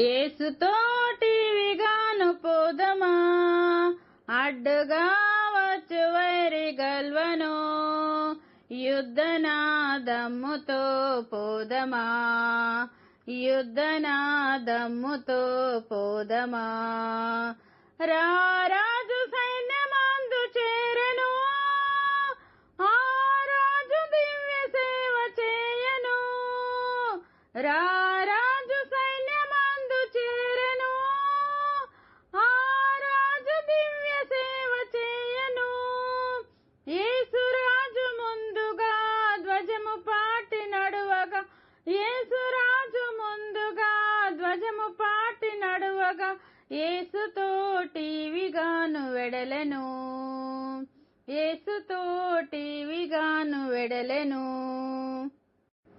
ఏసుతోటి విగాను పోదమా? అడ్డుగా వచ్చు వైరి గల్వను. యుద్ధనాదమ్ముతో పోదమా? యుద్ధనాదమ్ముతో పోదమా? రారాజు సైన్యమందు చేరను. ఆ రాజు దివ్య సేవ చేయను. రా నడువగా యేసుతోటివిగాను వెడలెను. యేసుతోటివిగాను వెడలెను.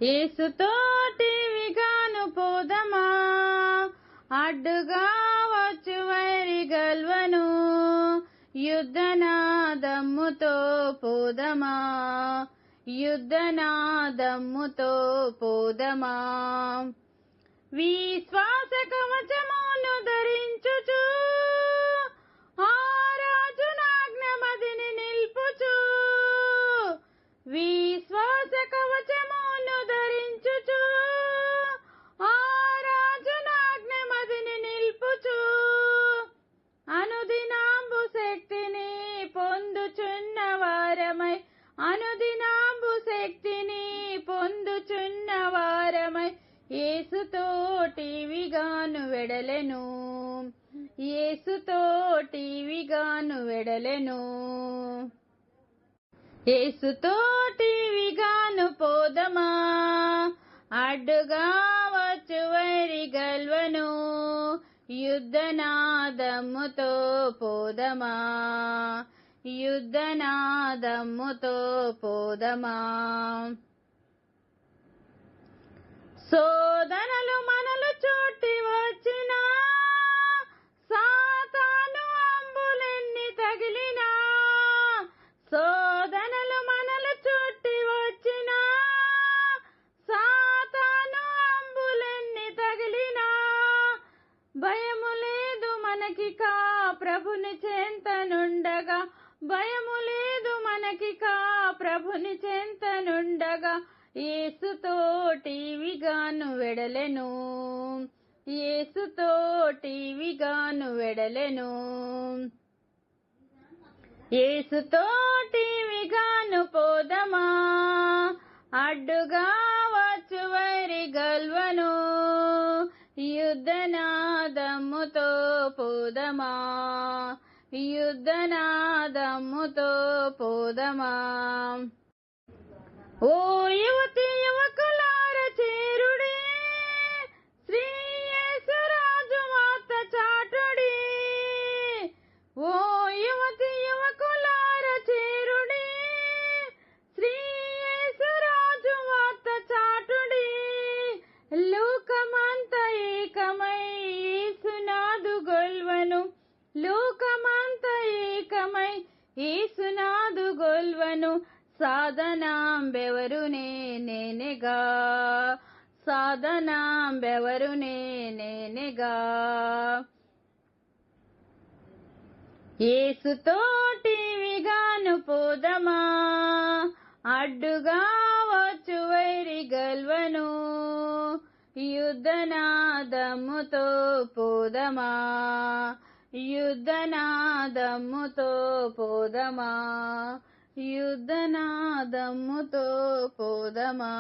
యేసుతోటివిగాను పోదమా? అడ్డుగా వచ్చు వైరి గల్వను. యుద్ధనాదమ్ముతో పోదమా? యుద్ధనాదమ్ముతో పోదమా? విశ్వాస కవచమును ధరించుచు ఏసుతోటివిగాను వెడలెను. ఏసుతోటివిగాను వెడలెను. ఏసుతోటివిగాను పోదమా? అడ్డుగా వచ్చు వైరి గల్వను. యుద్ధనాదమ్ముతో పోదమా? యుద్ధనాదమ్ముతో పోదమా? సోదనలు మనలు చుట్టి వచ్చిన సాతాను అంబులెన్ని తగిలినా సోదనలు మనలు చుట్టి వచ్చిన సాతాను అంబులెన్ని తగిలినా భయము లేదు మనకి కా ప్రభుని చెంతనుండగా భయము లేదు మనకి కా ప్రభుని చెంతనుండగా ఏసుతోటివిగాను వెడలెను. ఏసుతోటివిగాను వెడలెను. ఏసుతోటివిగాను పోదమా? అడ్డుగా వచ్చు వైరి గల్వను. యుద్ధనాదముతో పోదమా? యుద్ధనాదముతో పోదమా? ఓ యువతి లోకమంత ఏకమై ఈసునాదు గొల్వను సాధనాం బెవరునే నేనెగా. సాధనాం బెవరునే నేనెగా ఏసుతోటివిగాను పోదమా? అడ్డుగా వచ్చు వైరి గల్వను. యుద్ధనాదముతో పోదమా? యుద్ధనాదముతో పోదమా? యుద్ధనాదముతో పోదమా?